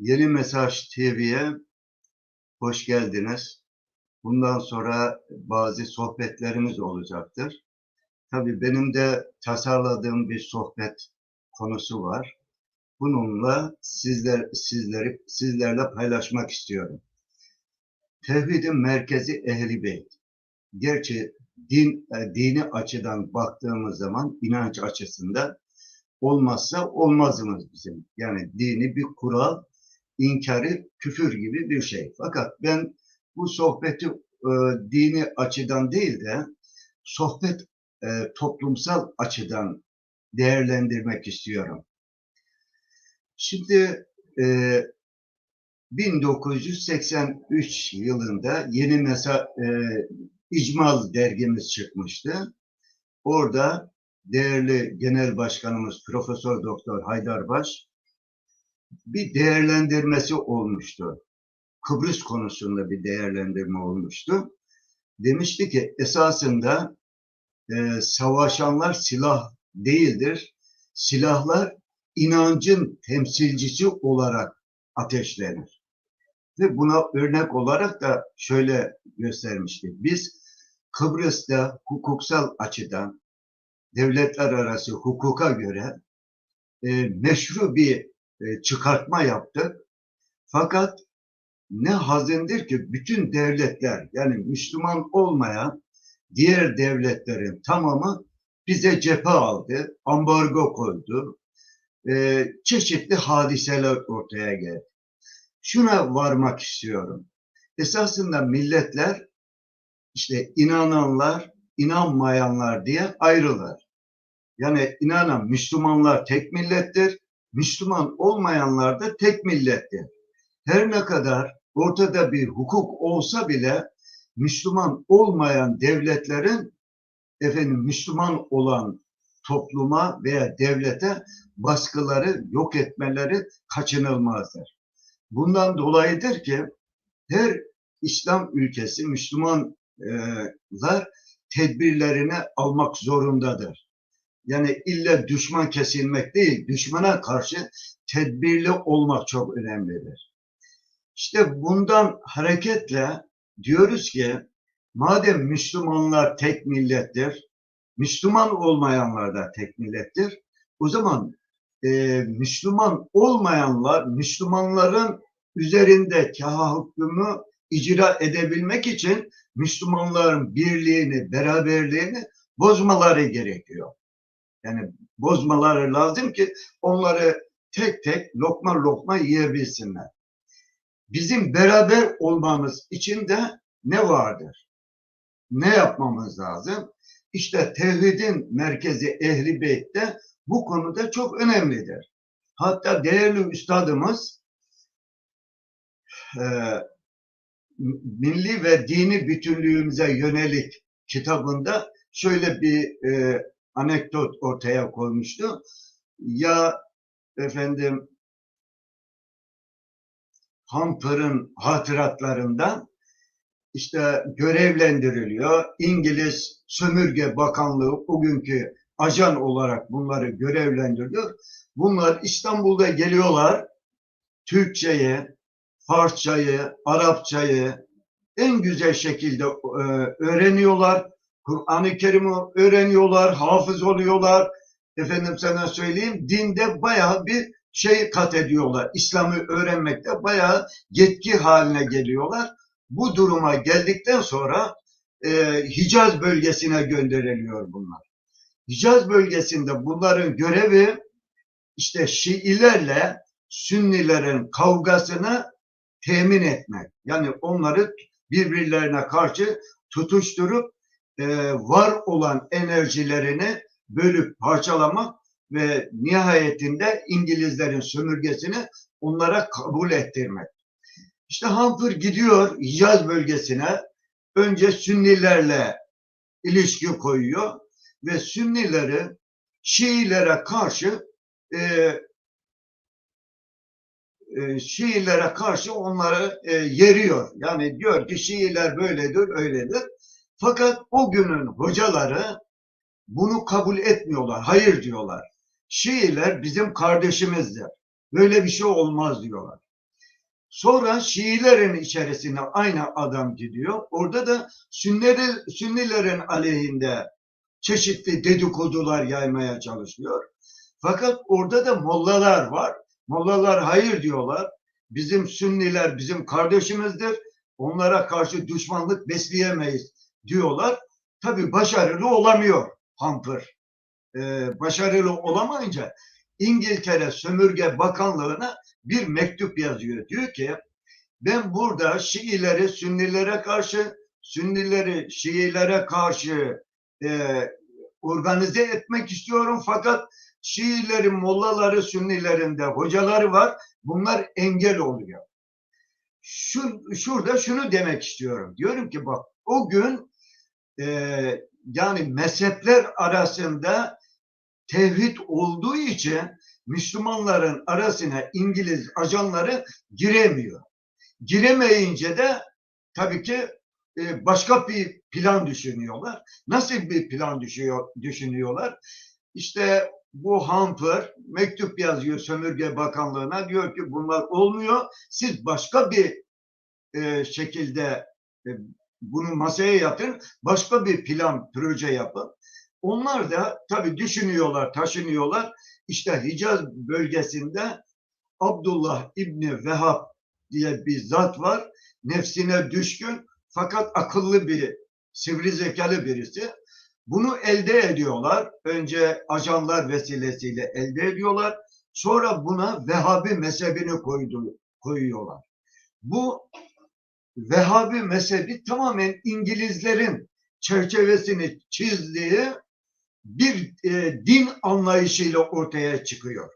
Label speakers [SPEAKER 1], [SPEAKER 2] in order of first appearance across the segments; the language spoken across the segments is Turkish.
[SPEAKER 1] Yeni Mesaj TV'ye hoş geldiniz. Bundan sonra bazı sohbetlerimiz olacaktır. Tabii benim de tasarladığım bir sohbet konusu var. Bununla sizler sizleri sizlerle paylaşmak istiyorum. Tevhidin merkezi Ehli Beyt. Gerçi din e, dini açıdan baktığımız zaman inanç açısından olmazsa olmazımız bizim. Yani dini bir kural, inkarı küfür gibi bir şey. Fakat ben bu sohbeti e, dini açıdan değil de sohbet e, toplumsal açıdan değerlendirmek istiyorum. Şimdi e, 1983 yılında yeni mesela e, İcmal dergimiz çıkmıştı. Orada değerli genel başkanımız Profesör Doktor Haydar Baş bir değerlendirmesi olmuştu. Kıbrıs konusunda bir değerlendirme olmuştu. Demişti ki esasında e, savaşanlar silah değildir. Silahlar inancın temsilcisi olarak ateşlenir. Ve buna örnek olarak da şöyle göstermişti. Biz Kıbrıs'ta hukuksal açıdan devletler arası hukuka göre e, meşru bir e, çıkartma yaptık. Fakat ne hazindir ki bütün devletler yani Müslüman olmayan diğer devletlerin tamamı bize cephe aldı, ambargo koydu, e, çeşitli hadiseler ortaya geldi. Şuna varmak istiyorum. Esasında milletler işte inananlar, inanmayanlar diye ayrılır. Yani inanan Müslümanlar tek millettir, Müslüman olmayanlar da tek millettir. Her ne kadar ortada bir hukuk olsa bile Müslüman olmayan devletlerin efendim Müslüman olan topluma veya devlete baskıları yok etmeleri kaçınılmazdır. Bundan dolayıdır ki her İslam ülkesi Müslümanlar tedbirlerini almak zorundadır. Yani illa düşman kesilmek değil, düşmana karşı tedbirli olmak çok önemlidir. İşte bundan hareketle diyoruz ki madem Müslümanlar tek millettir, Müslüman olmayanlar da tek millettir. O zaman e, Müslüman olmayanlar Müslümanların üzerinde tahakkümü icra edebilmek için Müslümanların birliğini, beraberliğini bozmaları gerekiyor. Yani bozmaları lazım ki onları tek tek lokma lokma yiyebilsinler. Bizim beraber olmamız için de ne vardır? Ne yapmamız lazım? İşte tevhidin merkezi Ehli Beyt'te bu konuda çok önemlidir. Hatta değerli üstadımız e, milli ve dini bütünlüğümüze yönelik kitabında şöyle bir e, anekdot ortaya koymuştu. Ya efendim Hamper'ın hatıratlarından işte görevlendiriliyor. İngiliz Sömürge Bakanlığı bugünkü ajan olarak bunları görevlendiriyor. Bunlar İstanbul'da geliyorlar. Türkçeyi, Farsçayı, Arapçayı en güzel şekilde e, öğreniyorlar. Kur'an-ı Kerim'i öğreniyorlar, hafız oluyorlar. Efendim sana söyleyeyim, dinde bayağı bir şey kat ediyorlar. İslam'ı öğrenmekte bayağı yetki haline geliyorlar. Bu duruma geldikten sonra e, Hicaz bölgesine gönderiliyor bunlar. Hicaz bölgesinde bunların görevi işte Şiilerle Sünnilerin kavgasını temin etmek. Yani onları birbirlerine karşı tutuşturup e, var olan enerjilerini bölüp parçalamak ve nihayetinde İngilizlerin sömürgesini onlara kabul ettirmek. İşte Humphrey gidiyor Hicaz bölgesine önce Sünnilerle ilişki koyuyor ve Sünnileri Şiilere karşı e, e, Şiilere karşı onları e, yeriyor. Yani diyor ki Şiiler böyledir, öyledir. Fakat o günün hocaları bunu kabul etmiyorlar. Hayır diyorlar. Şiiler bizim kardeşimizdir. Böyle bir şey olmaz diyorlar. Sonra Şiilerin içerisine aynı adam gidiyor. Orada da Sünnileri, Sünnilerin aleyhinde çeşitli dedikodular yaymaya çalışıyor. Fakat orada da mollalar var. Mollalar hayır diyorlar. Bizim Sünniler bizim kardeşimizdir. Onlara karşı düşmanlık besleyemeyiz diyorlar. Tabii başarılı olamıyor Hampır. Ee, başarılı olamayınca İngiltere Sömürge Bakanlığı'na bir mektup yazıyor. Diyor ki ben burada Şiileri Sünnilere karşı, Sünnileri Şiilere karşı e, organize etmek istiyorum fakat Şiilerin mollaları, Sünnilerinde hocaları var. Bunlar engel oluyor. Şu, şurada şunu demek istiyorum. Diyorum ki bak o gün e, yani mezhepler arasında tevhid olduğu için Müslümanların arasına İngiliz ajanları giremiyor. Giremeyince de tabii ki e, başka bir plan düşünüyorlar. Nasıl bir plan düşüyor, düşünüyorlar? İşte bu Hamper mektup yazıyor Sömürge Bakanlığı'na diyor ki bunlar olmuyor. Siz başka bir e, şekilde e, bunu masaya yatırın. Başka bir plan, proje yapın. Onlar da tabii düşünüyorlar, taşınıyorlar. İşte Hicaz bölgesinde Abdullah İbni Vehhab diye bir zat var. Nefsine düşkün fakat akıllı bir, sivri zekalı birisi. Bunu elde ediyorlar. Önce ajanlar vesilesiyle elde ediyorlar. Sonra buna Vehhabi mezhebini koydu, koyuyorlar. Bu Vehhabi mezhebi tamamen İngilizlerin çerçevesini çizdiği bir e, din anlayışıyla ortaya çıkıyor.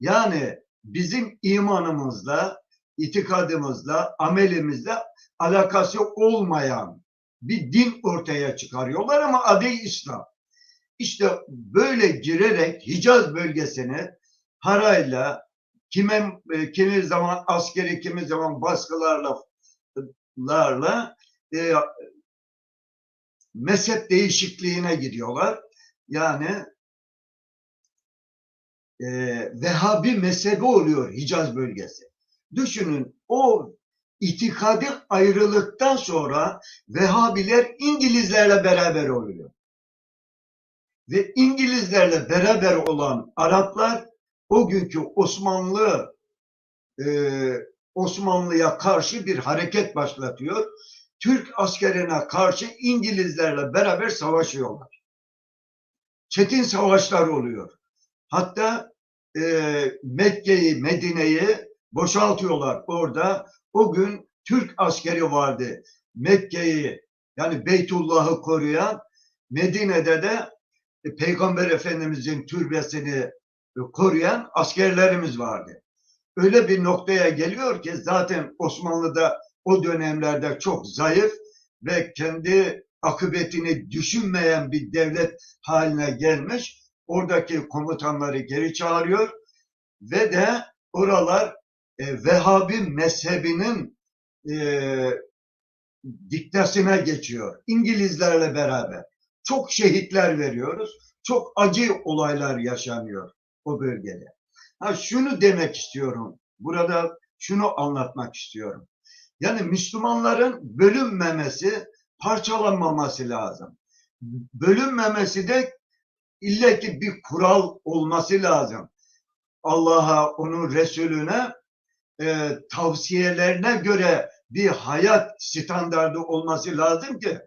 [SPEAKER 1] Yani bizim imanımızla, itikadımızla, amelimizle alakası olmayan bir din ortaya çıkarıyorlar ama adı İslam. İşte böyle girerek Hicaz bölgesini parayla, kime, e, kimi zaman askeri, kimi zaman baskılarla larla e, mezhep değişikliğine gidiyorlar. Yani e, Vehhabi mezhebi oluyor Hicaz bölgesi. Düşünün o itikadi ayrılıktan sonra Vehhabiler İngilizlerle beraber oluyor. Ve İngilizlerle beraber olan Araplar o günkü Osmanlı e, Osmanlı'ya karşı bir hareket başlatıyor. Türk askerine karşı İngilizlerle beraber savaşıyorlar. Çetin savaşlar oluyor. Hatta e, Mekke'yi, Medine'yi boşaltıyorlar orada. O gün Türk askeri vardı. Mekke'yi yani Beytullah'ı koruyan Medine'de de e, Peygamber Efendimizin türbesini e, koruyan askerlerimiz vardı. Öyle bir noktaya geliyor ki zaten Osmanlı'da o dönemlerde çok zayıf ve kendi akıbetini düşünmeyen bir devlet haline gelmiş. Oradaki komutanları geri çağırıyor ve de oralar e, Vehhabi mezhebinin e, diktasına geçiyor. İngilizlerle beraber. Çok şehitler veriyoruz. Çok acı olaylar yaşanıyor o bölgede. Ha şunu demek istiyorum. Burada şunu anlatmak istiyorum. Yani Müslümanların bölünmemesi, parçalanmaması lazım. Bölünmemesi de illaki bir kural olması lazım. Allah'a, onun Resulüne e, tavsiyelerine göre bir hayat standardı olması lazım ki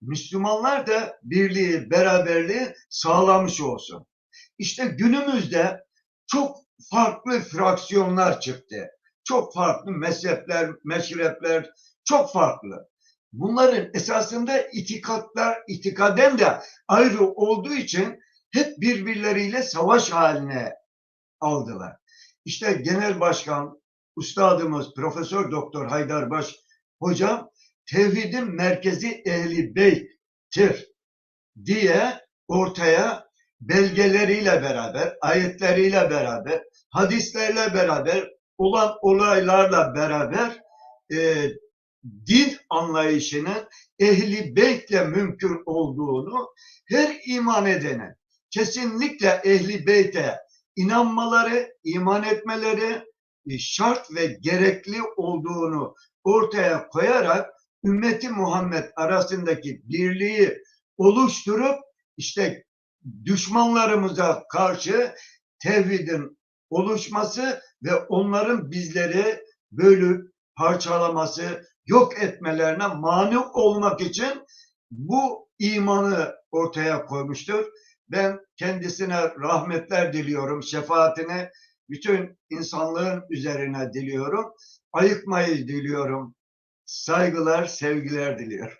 [SPEAKER 1] Müslümanlar da birliği, beraberliği sağlamış olsun. İşte günümüzde çok farklı fraksiyonlar çıktı. Çok farklı mezhepler, meşrepler, çok farklı. Bunların esasında itikatlar, itikaden de ayrı olduğu için hep birbirleriyle savaş haline aldılar. İşte Genel Başkan, Ustadımız Profesör Doktor Haydarbaş hocam tevhidin merkezi ehli beyttir diye ortaya belgeleriyle beraber, ayetleriyle beraber, hadislerle beraber, olan olaylarla beraber e, din anlayışının ehli beytle mümkün olduğunu her iman edene kesinlikle ehli beyte inanmaları, iman etmeleri, e, şart ve gerekli olduğunu ortaya koyarak ümmeti Muhammed arasındaki birliği oluşturup işte düşmanlarımıza karşı tevhidin oluşması ve onların bizleri bölüp parçalaması, yok etmelerine mani olmak için bu imanı ortaya koymuştur. Ben kendisine rahmetler diliyorum, şefaatini bütün insanlığın üzerine diliyorum. Ayıkmayı diliyorum. Saygılar, sevgiler diliyorum.